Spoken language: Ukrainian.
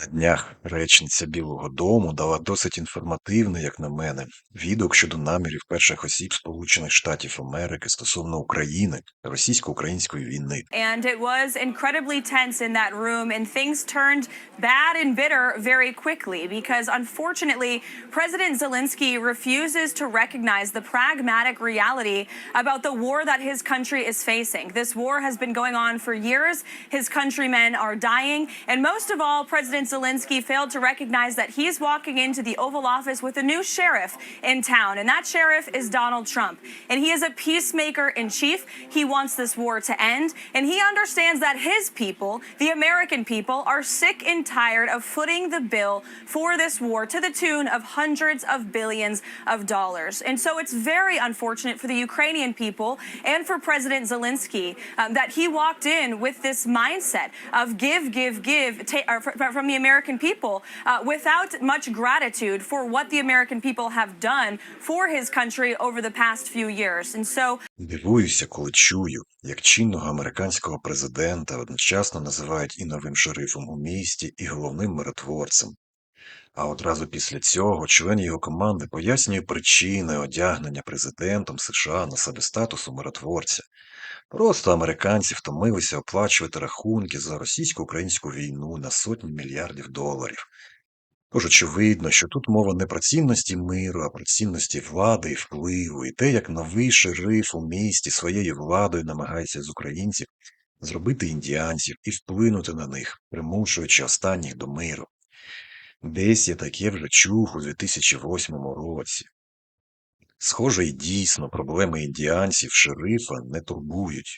На днях речниця Білого Дому дала досить інформативне, як на мене, відгук щодо намірів перших осіб Сполучених Штатів Америки стосовно України та російсько-української війни. And it was incredibly tense in that room, and things turned bad and bitter very quickly because unfortunately, President Zelensky refuses to recognize the pragmatic reality about the war that his country is facing. This war has been going on for years. His countrymen are dying. And most of all, President Zelensky failed to recognize that he's walking into the Oval Office with a new sheriff in town, and that sheriff is Donald Trump. And he is a peacemaker in chief. He wants this war to end, and he understands that his people, the American people, are sick and tired of footing the bill for this war to the tune of hundreds of billions of dollars. And so it's very unfortunate for the Ukrainian people and for President Zelensky um, that he walked in with this mindset of give, give, give from the American people uh, without much gratitude for what the American people have done for his country over the past few years. And so Дивуюся, коли чую, як чинного американського президента одночасно називають і новим шерифом у місті, і головним миротворцем. А одразу після цього член його команди пояснює причини одягнення президентом США на себе статусу миротворця. Просто американці втомилися оплачувати рахунки за російсько-українську війну на сотні мільярдів доларів. Тож очевидно, що тут мова не про цінності миру, а про цінності влади і впливу, і те, як новий шериф у місті своєю владою намагається з українців зробити індіанців і вплинути на них, примушуючи останніх до миру. Десь я таке вже чув у 2008 році. Схоже, і дійсно проблеми індіанців шерифа не турбують.